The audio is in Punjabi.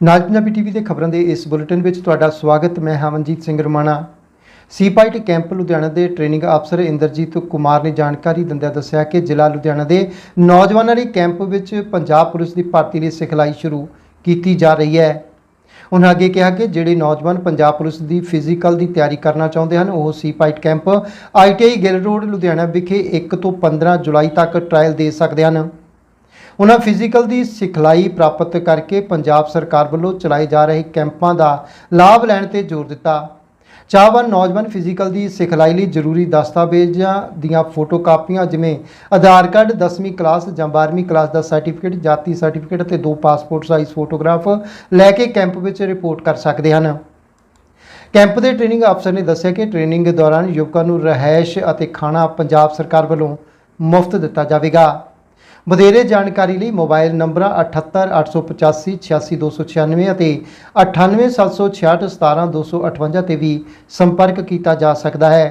ਨਾਜ ਪੰਜਾਬੀ ਟੀਵੀ ਦੇ ਖਬਰਾਂ ਦੇ ਇਸ ਬੁਲੇਟਿਨ ਵਿੱਚ ਤੁਹਾਡਾ ਸਵਾਗਤ, ਮੈਂ ਹਮਨਜੀਤ ਸਿੰਘ ਰਮਾਣਾ। ਸੀਪਾਈਟ ਕੈਂਪ ਲੁਧਿਆਣਾ ਦੇ ਟ੍ਰੇਨਿੰਗ ਅਫਸਰ ਇੰਦਰਜੀਤ ਕੁਮਾਰ ਨੇ ਜਾਣਕਾਰੀ ਦਿੰਦਿਆਂ ਦੱਸਿਆ ਕਿ ਜ਼ਿਲ੍ਹਾ ਲੁਧਿਆਣਾ ਦੇ ਨੌਜਵਾਨਾਂ ਲਈ ਕੈਂਪ ਵਿੱਚ ਪੰਜਾਬ ਪੁਲਿਸ ਦੀ ਭਰਤੀ ਲਈ ਸਿਖਲਾਈ ਸ਼ੁਰੂ ਕੀਤੀ ਜਾ ਰਹੀ ਹੈ। ਉਹਨਾਂ ਅੱਗੇ ਕਿਹਾ ਕਿ ਜਿਹੜੇ ਨੌਜਵਾਨ ਪੰਜਾਬ ਪੁਲਿਸ ਦੀ ਫਿਜ਼ੀਕਲ ਦੀ ਤਿਆਰੀ ਕਰਨਾ ਚਾਹੁੰਦੇ ਹਨ, ਉਹ CPYTE camp ITI Gill road, Ludhiana ਵਿਖੇ 1 ਤੋਂ 15 ਜੁਲਾਈ ਤੱਕ ਟ੍ਰਾਇਲ ਦੇ ਸਕਦੇ ਹਨ। ਉਹਨਾਂ ਫਿਜ਼ੀਕਲ ਦੀ ਸਿਖਲਾਈ ਪ੍ਰਾਪਤ ਕਰਕੇ ਪੰਜਾਬ ਸਰਕਾਰ ਵੱਲੋਂ ਚਲਾਏ ਜਾ ਰਹੇ ਕੈਂਪਾਂ ਦਾ ਲਾਭ ਲੈਣ ਤੇ ਜ਼ੋਰ ਦਿੱਤਾ। ਚਾਹਵਾਨ ਨੌਜਵਾਨ ਫਿਜ਼ੀਕਲ ਦੀ ਸਿਖਲਾਈ ਲਈ ਜ਼ਰੂਰੀ ਦਸਤਾਵੇਜ਼ਾਂ ਦੀਆਂ ਫੋਟੋਕਾਪੀਆਂ ਜਿਵੇਂ ਆਧਾਰ ਕਾਰਡ 10ਵੀਂ ਕਲਾਸ ਜਾਂ 12ਵੀਂ ਕਲਾਸ ਦਾ ਸਰਟੀਫਿਕੇਟ ਜਾਤੀ ਸਰਟੀਫਿਕੇਟ ਅਤੇ ਦੋ ਪਾਸਪੋਰਟ ਸਾਈਜ਼ ਫੋਟੋਗ੍ਰਾਫ ਲੈ ਕੇ ਕੈਂਪ ਵਿੱਚ ਰਿਪੋਰਟ ਕਰ ਸਕਦੇ ਹਨ। ਕੈਂਪ ਦੇ ਟ੍ਰੇਨਿੰਗ ਅਫਸਰ ਨੇ ਦੱਸਿਆ ਕਿ ਟ੍ਰੇਨਿੰਗ ਦੇ ਦੌਰਾਨ ਯੁਵਕਾਂ ਨੂੰ ਰਹਿائش ਅਤੇ ਖਾਣਾ ਪੰਜਾਬ ਸਰਕਾਰ ਵੱਲੋਂ ਮੁਫਤ ਦਿੱਤਾ ਜਾਵੇਗਾ। ਵਧੇਰੇ ਜਾਣਕਾਰੀ ਲਈ ਮੋਬਾਈਲ ਨੰਬਰਾਂ 78885 86296 ਅਤੇ 9876617258 ਤੇ ਵੀ ਸੰਪਰਕ ਕੀਤਾ ਜਾ ਸਕਦਾ ਹੈ।